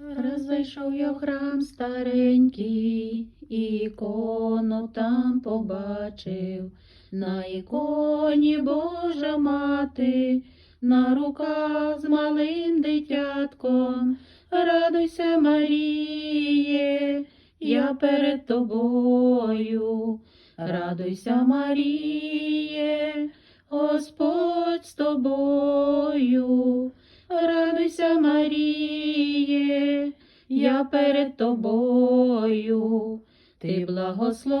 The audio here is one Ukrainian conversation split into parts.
Раз зайшов я в храм старенький, ікону там побачив. На іконі Божа мати, на руках з малим дитятком. Радуйся, Маріє, я перед тобою. Радуйся, Маріє, Господь з тобою. Я перед тобою, ти благословена,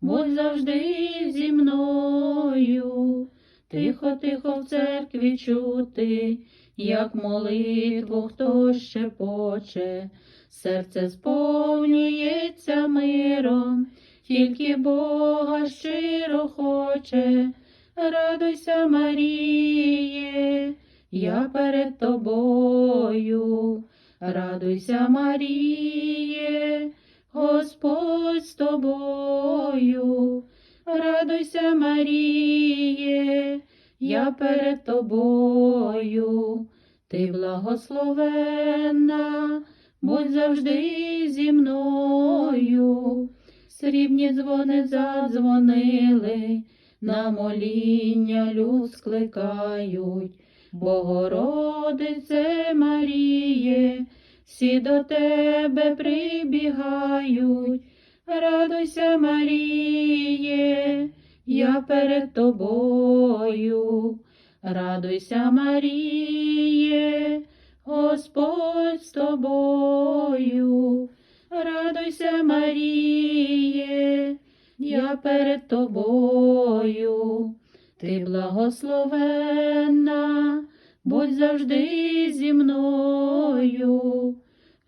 будь завжди зі мною. Тихо, тихо в церкві чути, як молитву хто ще поче, серце сповнюється миром, тільки Бога щиро хоче. Радуйся, Маріє, я перед тобою. Радуйся, Маріє, Господь з тобою. Радуйся, Маріє, я перед тобою. Ти благословенна, будь завжди зі мною. Срібні дзвони задзвонили на моління люд скликають, Богородице Маріє, всі до тебе прибігають, радуйся, Маріє, я перед тобою, радуйся, Маріє, Господь з тобою, радуйся, Маріє я перед тобою, ти благословенна, будь завжди зі мною.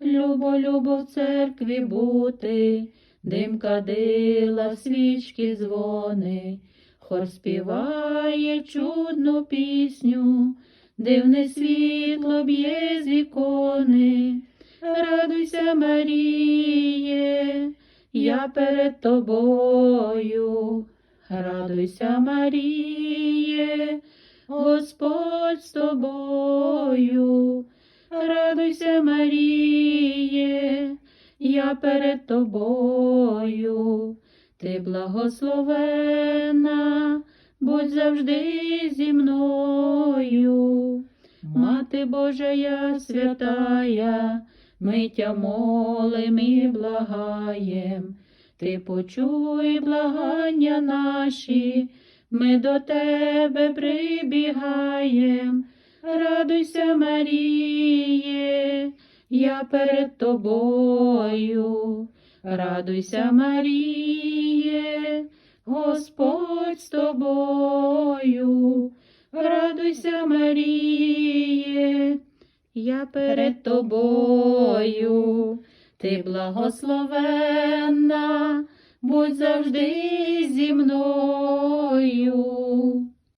Любо, любо в церкві бути, дим кадила, свічки дзвони, хор співає чудну пісню, дивне світло б'є з вікони. Радуйся, Маріє, я перед тобою, радуйся, Маріє, Господь з тобою, радуйся, Маріє, я перед тобою, ти благословена, будь завжди зі мною, Мати Божа я святая, ми молим і благаєм, ти почуй благання наші, ми до тебе прибігаєм, радуйся, Маріє, я перед тобою, радуйся, Маріє, Господь з тобою, радуйся, Маріє я перед тобою, ти благословенна, будь завжди зі мною.